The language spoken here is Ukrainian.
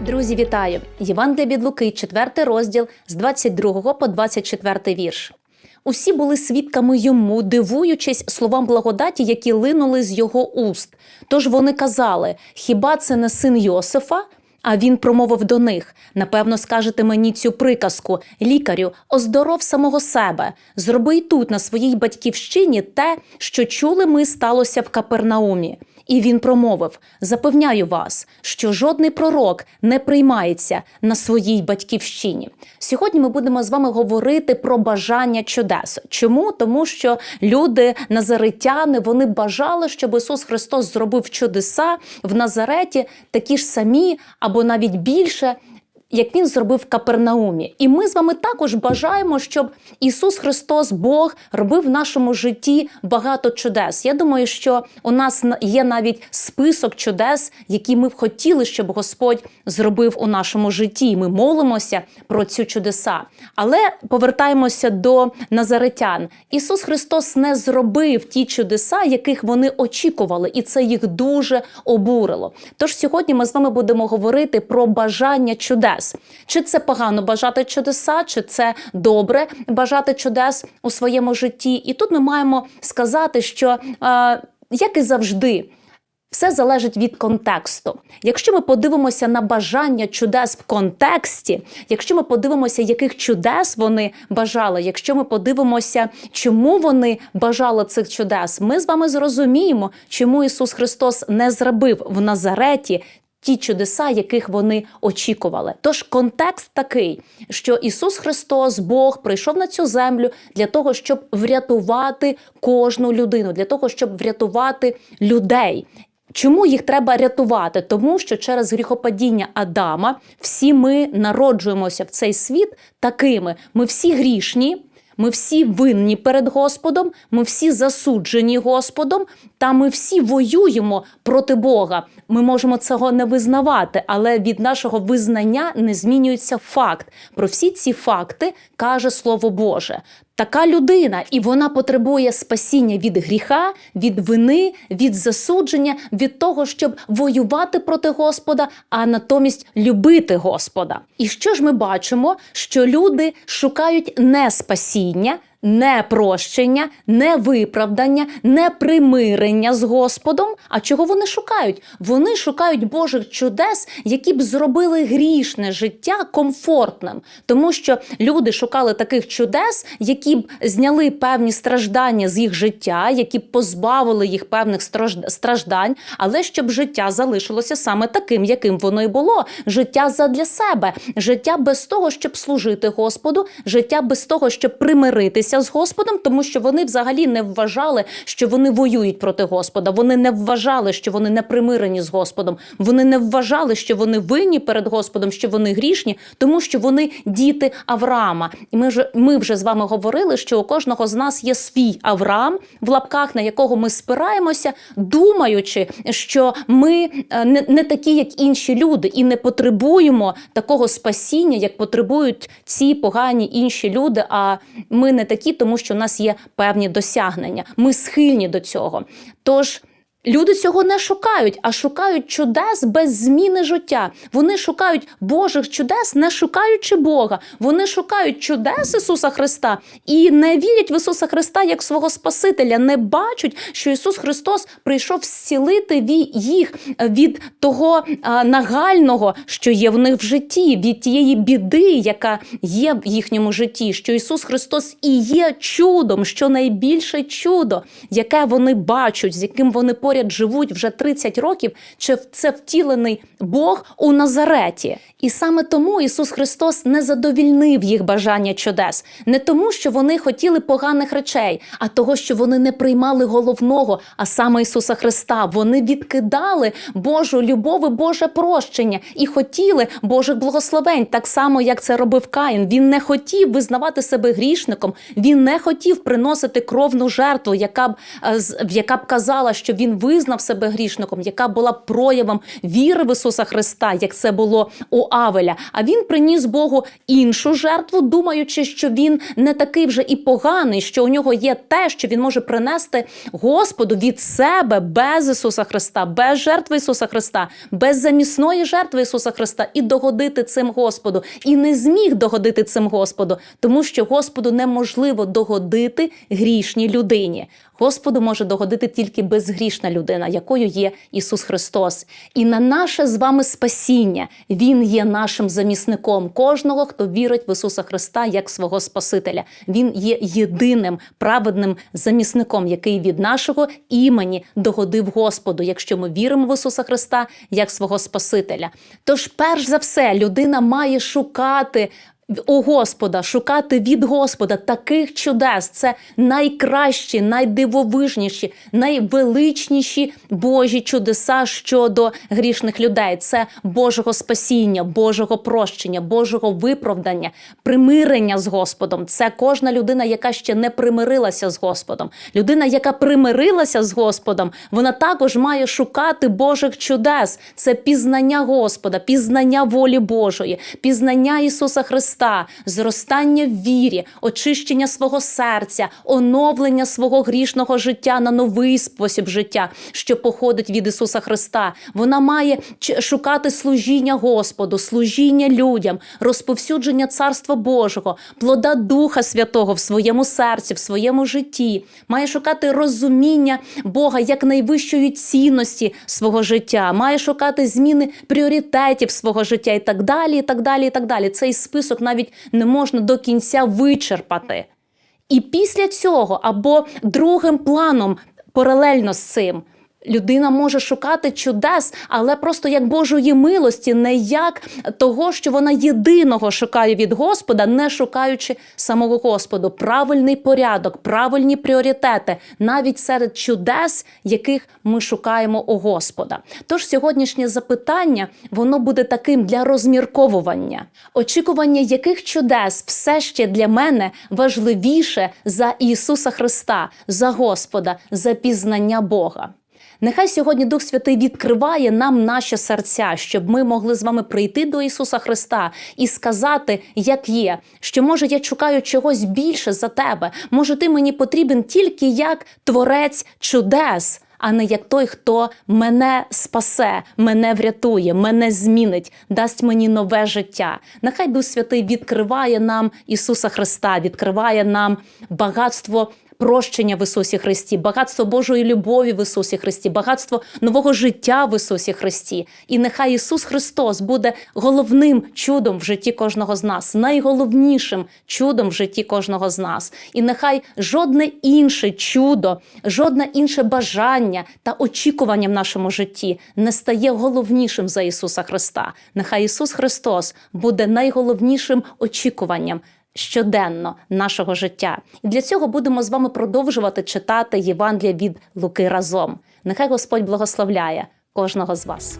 Друзі, вітаю! Євангелія від Луки, 4 розділ з 22 по 24 вірш. Усі були свідками йому, дивуючись словам благодаті, які линули з його уст. Тож вони казали: хіба це не син Йосифа? А він промовив до них: напевно, скажете мені цю приказку: лікарю, оздоров самого себе, зроби й тут, на своїй батьківщині, те, що чули ми сталося в Капернаумі. І він промовив: Запевняю вас, що жодний пророк не приймається на своїй батьківщині. Сьогодні ми будемо з вами говорити про бажання чудес. Чому? Тому що люди, назаритяни, вони бажали, щоб Ісус Христос зробив чудеса в Назареті, такі ж самі або навіть більше. Як він зробив в Капернаумі, і ми з вами також бажаємо, щоб Ісус Христос, Бог, робив в нашому житті багато чудес. Я думаю, що у нас є навіть список чудес, які ми б хотіли, щоб Господь зробив у нашому житті. Ми молимося про ці чудеса. Але повертаємося до назаретян. Ісус Христос не зробив ті чудеса, яких вони очікували, і це їх дуже обурило. Тож сьогодні ми з вами будемо говорити про бажання чудес. Чи це погано бажати чудеса, чи це добре бажати чудес у своєму житті? І тут ми маємо сказати, що е, як і завжди. Все залежить від контексту. Якщо ми подивимося на бажання чудес в контексті, якщо ми подивимося, яких чудес вони бажали, якщо ми подивимося, чому вони бажали цих чудес, ми з вами зрозуміємо, чому Ісус Христос не зробив в Назареті. Ті чудеса, яких вони очікували. Тож контекст такий, що Ісус Христос, Бог, прийшов на цю землю для того, щоб врятувати кожну людину, для того, щоб врятувати людей. Чому їх треба рятувати? Тому що через гріхопадіння Адама всі ми народжуємося в цей світ такими. Ми всі грішні. Ми всі винні перед Господом, ми всі засуджені Господом, та ми всі воюємо проти Бога. Ми можемо цього не визнавати, але від нашого визнання не змінюється факт. Про всі ці факти каже Слово Боже. Така людина, і вона потребує спасіння від гріха, від вини, від засудження, від того, щоб воювати проти Господа, а натомість любити Господа. І що ж ми бачимо? Що люди шукають не спасіння. Не прощення, не виправдання, не примирення з Господом. А чого вони шукають? Вони шукають Божих чудес, які б зробили грішне життя комфортним, тому що люди шукали таких чудес, які б зняли певні страждання з їх життя, які б позбавили їх певних страждань, але щоб життя залишилося саме таким, яким воно і було. Життя задля себе, життя без того, щоб служити Господу, життя без того, щоб примиритися з Господом, тому що вони взагалі не вважали, що вони воюють проти Господа. Вони не вважали, що вони не примирені з Господом. Вони не вважали, що вони винні перед Господом, що вони грішні, тому що вони діти Авраама. І ми вже ми вже з вами говорили, що у кожного з нас є свій Авраам в лапках, на якого ми спираємося, думаючи, що ми е, не, не такі, як інші люди, і не потребуємо такого спасіння, як потребують ці погані інші люди. А ми не такі, тому що у нас є певні досягнення. Ми схильні до цього. Тож. Люди цього не шукають, а шукають чудес без зміни життя. Вони шукають Божих чудес, не шукаючи Бога. Вони шукають чудес Ісуса Христа і не вірять в Ісуса Христа як свого Спасителя, не бачать, що Ісус Христос прийшов зцілити їх від того нагального, що є в них в житті, від тієї біди, яка є в їхньому житті. Що Ісус Христос і є чудом, що найбільше чудо, яке вони бачать, з яким вони поряд живуть вже 30 років, чи це втілений Бог у Назареті. І саме тому Ісус Христос не задовільнив їх бажання чудес, не тому, що вони хотіли поганих речей, а того, що вони не приймали головного, а саме Ісуса Христа. Вони відкидали Божу любов і Боже прощення і хотіли Божих благословень, так само як це робив Каїн. Він не хотів визнавати себе грішником, він не хотів приносити кровну жертву, яка б е, яка б казала, що він Визнав себе грішником, яка була проявом віри в Ісуса Христа, як це було у Авеля. А він приніс Богу іншу жертву, думаючи, що він не такий вже і поганий, що у нього є те, що він може принести Господу від себе без Ісуса Христа, без жертви Ісуса Христа, без замісної жертви Ісуса Христа і догодити цим Господу. І не зміг догодити цим Господу, тому що Господу неможливо догодити грішній людині. Господу може догодити тільки безгрішна людина, якою є Ісус Христос. І на наше з вами спасіння Він є нашим замісником кожного, хто вірить в Ісуса Христа як свого Спасителя. Він є єдиним праведним замісником, який від нашого імені догодив Господу, якщо ми віримо в Ісуса Христа як свого Спасителя. Тож, перш за все, людина має шукати у Господа, шукати від Господа таких чудес. Це найкращі, найдивовижніші, найвеличніші Божі чудеса щодо грішних людей. Це Божого спасіння, Божого прощення, Божого виправдання, примирення з Господом. Це кожна людина, яка ще не примирилася з Господом. Людина, яка примирилася з Господом, вона також має шукати Божих чудес. Це пізнання Господа, пізнання волі Божої, пізнання Ісуса Христа, зростання в вірі, очищення свого серця, оновлення свого грішного життя на новий спосіб життя, що походить від Ісуса Христа. Вона має шукати служіння Господу, служіння людям, розповсюдження Царства Божого, плода Духа Святого в своєму серці, в своєму житті. Має шукати розуміння Бога як найвищої цінності свого життя, має шукати зміни пріоритетів свого життя і так далі. І так далі, і так далі. Цей список навіть не можна до кінця вичерпати. І після цього, або другим планом, паралельно з цим, людина може шукати чудес, але просто як Божої милості, не як того, що вона єдиного шукає від Господа, не шукаючи самого Господу. Правильний порядок, правильні пріоритети, навіть серед чудес, яких ми шукаємо у Господа. Тож сьогоднішнє запитання воно буде таким для розмірковування, очікування яких чудес все ще для мене важливіше за Ісуса Христа, за Господа, за пізнання Бога. Нехай сьогодні Дух Святий відкриває нам наші серця, щоб ми могли з вами прийти до Ісуса Христа і сказати, як є, що може я шукаю чогось більше за тебе. Може, ти мені потрібен тільки як творець чудес. А не як той, хто мене спасе, мене врятує, мене змінить, дасть мені нове життя. Нехай Дух Святий відкриває нам Ісуса Христа, відкриває нам багатство прощення в Ісусі Христі, багатство Божої любові в Ісусі Христі, багатство нового життя в Ісусі Христі. І нехай Ісус Христос буде головним чудом в житті кожного з нас, найголовнішим чудом в житті кожного з нас. І нехай жодне інше чудо, жодне інше бажання та очікування в нашому житті не стає головнішим за Ісуса Христа. Нехай Ісус Христос буде найголовнішим очікуванням щоденно нашого життя. І для цього будемо з вами продовжувати читати Євангелія від Луки разом. Нехай Господь благословляє кожного з вас.